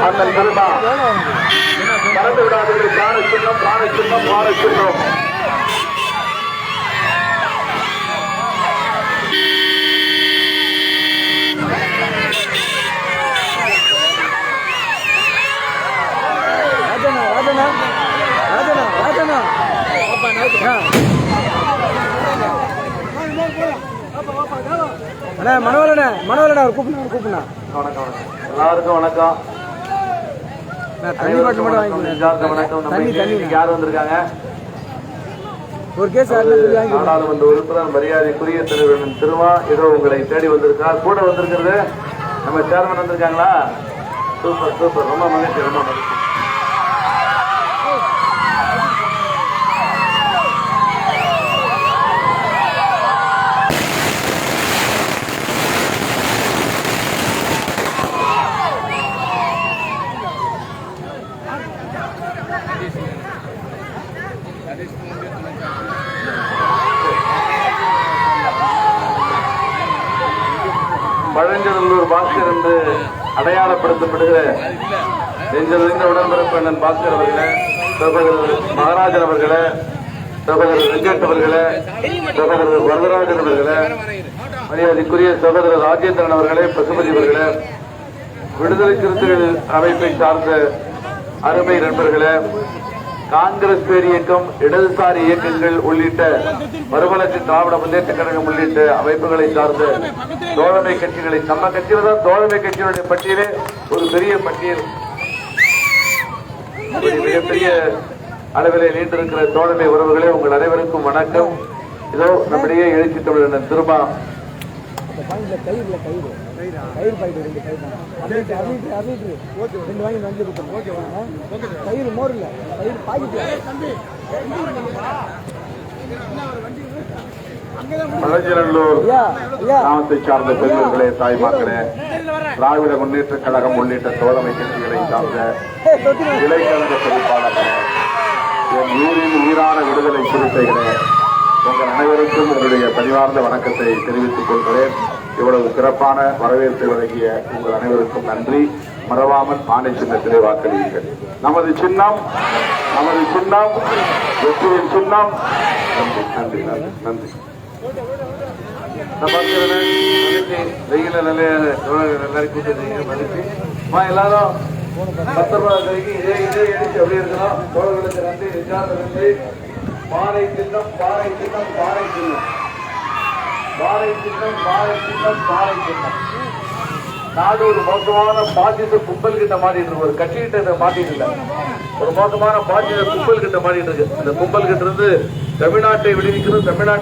அண்ணன் திருமா மறந்து விடாதீர்கள் பிராண சின்னம் பிராண சின்னம் பிராண சின்னம் மனோலண்ணே மனோலண்ணா ஒரு கூப்பிடுண்ணா ஒரு கூப்பிடுண்ணா வணக்கம் வணக்கம். எல்லாருக்கும் வணக்கம். தண்ணி மட்டும் யார் வந்திருக்காங்க? ஒரு கேஸ். நாடாளுமன்ற உறுப்பினர் மரியாதைக்குரிய திருவன் திருமா ஏதோ உங்களை தேடி வந்திருக்கார் கூட வந்திருக்கிறது. நம்ம சேர்மன் வந்திருக்காங்களா? Super super. ரொம்ப மகிழ்ச்சி ரொம்ப மகிழ்ச்சி. பழஞ்சநல்லூர் பாஸ்கர் என்று அடையாளப்படுத்தப்படுகிற நெஞ்சறிந்த உடன்பிறப்பு அண்ணன் பாஸ்கர் அவர்களே சகோதரர் மகாராஜன் அவர்களே சகோதரர் வெங்கட் அவர்களே சகோதரர் வரதராஜன் அவர்களே மரியாதைக்குரிய சகோதரர் ராஜேந்திரன் அவர்களே பசுபதி அவர்களே விடுதலை சிறுத்தைகள் அமைப்பை சார்ந்த அருமை நண்பர்களே காங்கிரஸ் பேர் இயக்கம் இடதுசாரி இயக்கங்கள் உள்ளிட்ட மறுமலர்ச்சி திராவிட முன்னேற்ற கழகம் உள்ளிட்ட அமைப்புகளை சார்ந்த தோழமை கட்சிகளை நம்ம கட்சியில தான் தோழமை கட்சிகளுடைய பட்டியலே ஒரு பெரிய பட்டியல். மிகப்பெரிய அளவிலே நீண்டிருக்கிற தோழமை உறவுகளே உங்கள் அனைவருக்கும் வணக்கம். இதோ நம்முடைய எழுச்சி தமிழன் திருமா கயிறு பாயிண்ட் ரெண்டு கயிறு அறுநூற்றி அறுநூற்றி அறுநூற்றி ரெண்டு வாங்கி வந்து கொடுத்தோம் கயிறு மோர் இல்ல கயிறு பாக்கெட் கிராமத்தை சார்ந்த பெரியவர்களே தாய்மார்களே திராவிட முன்னேற்ற கழகம் உள்ளிட்ட தோழமை கட்சிகளை சார்ந்த. இலைக்கலந்த பதிப்பாளர்களே என் ஊரின் உயிரான விடுதலை சிறுத்தைகளே உங்கள் அனைவருக்கும் உங்களுடைய பணிவார்ந்த வணக்கத்தை தெரிவித்துக் கொள்கிறேன். இவ்வளவு சிறப்பான வரவேற்பை வழங்கிய உங்கள் அனைவருக்கும் நன்றி. மறவாமல் ஆணை சின்னத்திலே வாக்களியுங்கள். நமது சின்னம் நமது சின்னம் வெற்றியின் சின்னம். நன்றி நன்றி நன்றி நன்றி. நல்ல எல்லாரும் கூப்பிட்டு மகிழ்ச்சி. எல்லாரும் பத்திரமா கருகி இதே இதே எழுச்சி அப்படியே இருக்கணும். தோழர்களுக்கு நன்றி நன்றி. பாறை சின்னம் பாறை சின்னம் பாறை சின்னம். பாறை சின்னம் பாறை சின்னம் பாறை சின்னம் நாடு ஒரு மோசமான பாசிச கும்பல் கிட்ட மாட்டிட்டு இருக்கு. ஒரு கட்சி கிட்ட மாட்டிட்டு இல்ல. ஒரு மோசமான பாசிச கும்பல் கிட்ட மாட்டிட்டு இருக்கு. அந்த கும்பல் கிட்ட இருந்து தமிழ்நாட்டை விடுவிக்கிறது தமிழ்நாட்டை